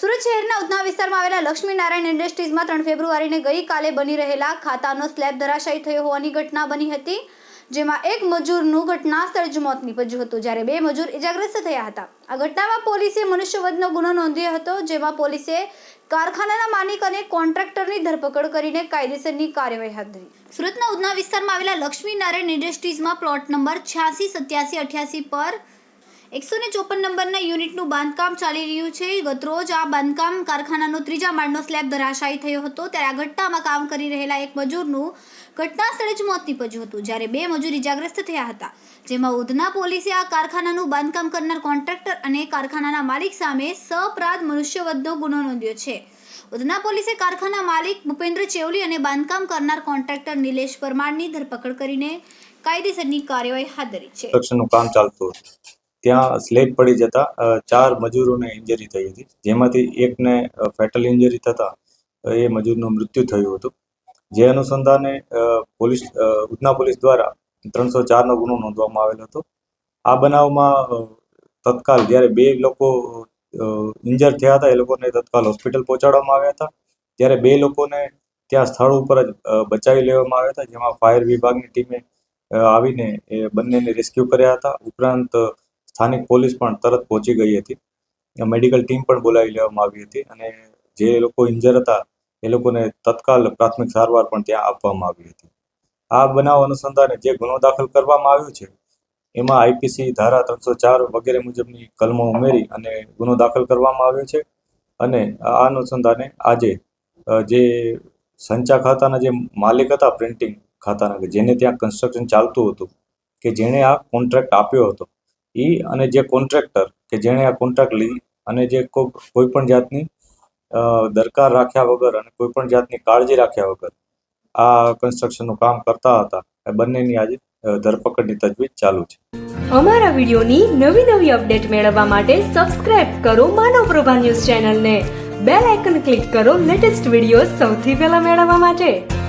સુરત શહેરના ઉધના વિસ્તારમાં આવેલા લક્ષ્મીનારાયણ ઇન્ડસ્ટ્રીઝમાં ત્રણ ફેબ્રુઆરીને ગઈકાલે બની રહેલા ખાતાનો સ્લેબ ધરાશાયી થયો હોવાની ઘટના બની હતી, જેમાં એક મજૂરનું ઘટના સ્થળ જ મોત નીપજ્યું હતું. જ્યારે બે મજૂર ઇજાગ્રસ્ત થયા હતા. આ ઘટનામાં પોલીસે મનુષ્યવધનો ગુનો નોંધ્યો હતો, જેમાં પોલીસે કારખાનાના માલિક અને કોન્ટ્રાક્ટરની ધરપકડ કરીને કાયદેસરની કાર્યવાહી હાથ ધરી. સુરતના ઉધના વિસ્તારમાં આવેલા લક્ષ્મીનારાયણ ઇન્ડસ્ટ્રીઝમાં પ્લોટ નંબર છ્યાસી સત્યાસી અઠ્યાસી પર એકસો ને ચોપન નંબરના યુનિટનું બાંધકામ ચાલી રહ્યું છે. ગતરોજ આ બાંધકામ કારખાનાનો ત્રીજા માળનો સ્લેબ ધરાશાયી થયો હતો. ત્યારે આ ઘટનામાં કામ કરી રહેલા એક મજૂરનું ઘટના સ્થળે જ મોત નીપજ્યું હતું, જ્યારે બે મજૂર ઇજાગ્રસ્ત થયા હતા. જેમાં ઉધના પોલીસે આ કારખાનાનું બાંધકામ કરનાર કોન્ટ્રાક્ટર અને કારખાનાના માલિક સામે સપરાધ મનુષ્યવધનો ગુનો નોંધ્યો છે. ઉધના પોલીસે કારખાના માલિક ભૂપેન્દ્ર ચેવલી અને બાંધકામ કરનાર કોન્ટ્રાક્ટર નિલેશ પરમારની ધરપકડ કરીને કાયદેસરની કાર્યવાહી હાથ ધરી છે. કામ ચાલતું ત્યાં સ્લેબ પડી જતા ચાર મજૂરોને ઇન્જરી થઈ હતી. જેમાંથી એકને ફેટલ ઇન્જરી થતાં એ મજૂરનું મૃત્યુ થયું હતું. જે અનુસંધાને પોલીસ ઉધના પોલીસ દ્વારા ત્રણસો ચારનો ગુનો નોંધવામાં આવેલો હતો. આ બનાવમાં તત્કાલ જ્યારે બે લોકો ઇન્જર થયા હતા, એ લોકોને તત્કાલ હોસ્પિટલ પહોંચાડવામાં આવ્યા હતા. ત્યારે બે લોકોને ત્યાં સ્થળ ઉપર જ બચાવી લેવામાં આવ્યા હતા, જેમાં ફાયર વિભાગની ટીમે આવીને, એ બંનેને રેસ્ક્યુ કર્યા હતા. ઉપરાંત સ્થાનિક પોલીસ પણ તરત પહોંચી ગઈ હતી. મેડિકલ ટીમ પણ બોલાવી લેવામાં આવી હતી અને જે લોકો ઇન્જર હતા, એ લોકોને તત્કાલ પ્રાથમિક સારવાર પણ ત્યાં આપવામાં આવી હતી. આ બનાવ અનુસંધાને જે ગુનો દાખલ કરવામાં આવ્યો છે, એમાં આઈપીસી ધારા ત્રણસો ચાર વગેરે મુજબની કલમો ઉમેરી અને ગુનો દાખલ કરવામાં આવ્યો છે. અને આ અનુસંધાને આજે જે સંચા ખાતાના જે માલિક હતા, પ્રિન્ટિંગ ખાતાના, જેને ત્યાં કન્સ્ટ્રક્શન ચાલતું હતું, કે જેણે આ કોન્ટ્રાક્ટ આપ્યો હતો એ અને જે કોન્ટ્રાક્ટર કે જેણે આ કોન્ટ્રાક્ટ લીધી અને જે કોઈ પણ જાતની દરકાર રાખ્યા વગર અને કોઈ પણ જાતની કાળજી રાખ્યા વગર આ કન્સ્ટ્રક્શનનું કામ કરતા હતા, એ બંનેની આજે ધરપકડની તજવીજ ચાલુ છે. અમારા વિડિયોની નવી નવી અપડેટ મેળવવા માટે સબસ્ક્રાઇબ કરો માનવ પ્રભા ન્યૂઝ ચેનલને. બેલ આઇકન ક્લિક કરો લેટેસ્ટ વીડિયો સૌથી પહેલા મેળવવા માટે.